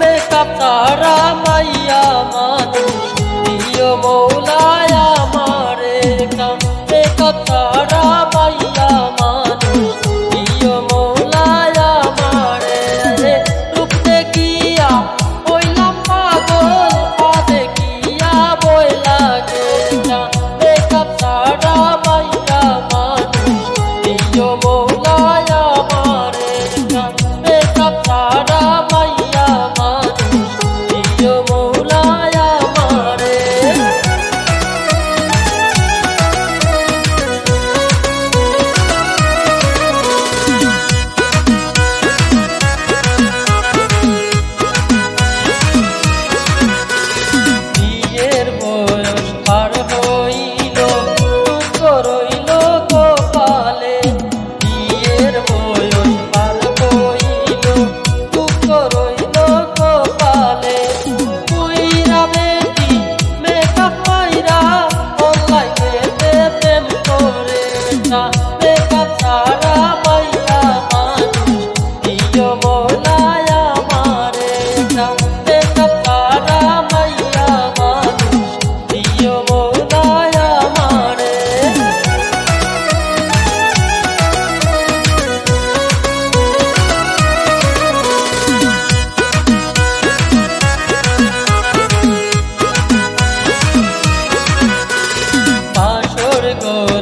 Makeup তারা মাইয়া মানুষ। দিও মৌলায় আমারে মেকআপ তারা মাইয়া মানুষ। দিও মৌলায় আমারে রূপ দেখিয়া হইলাম পাগল, পা দেখিয়া বই লাগে মেকআপ তারা মাইয়া মানুষ। দিও go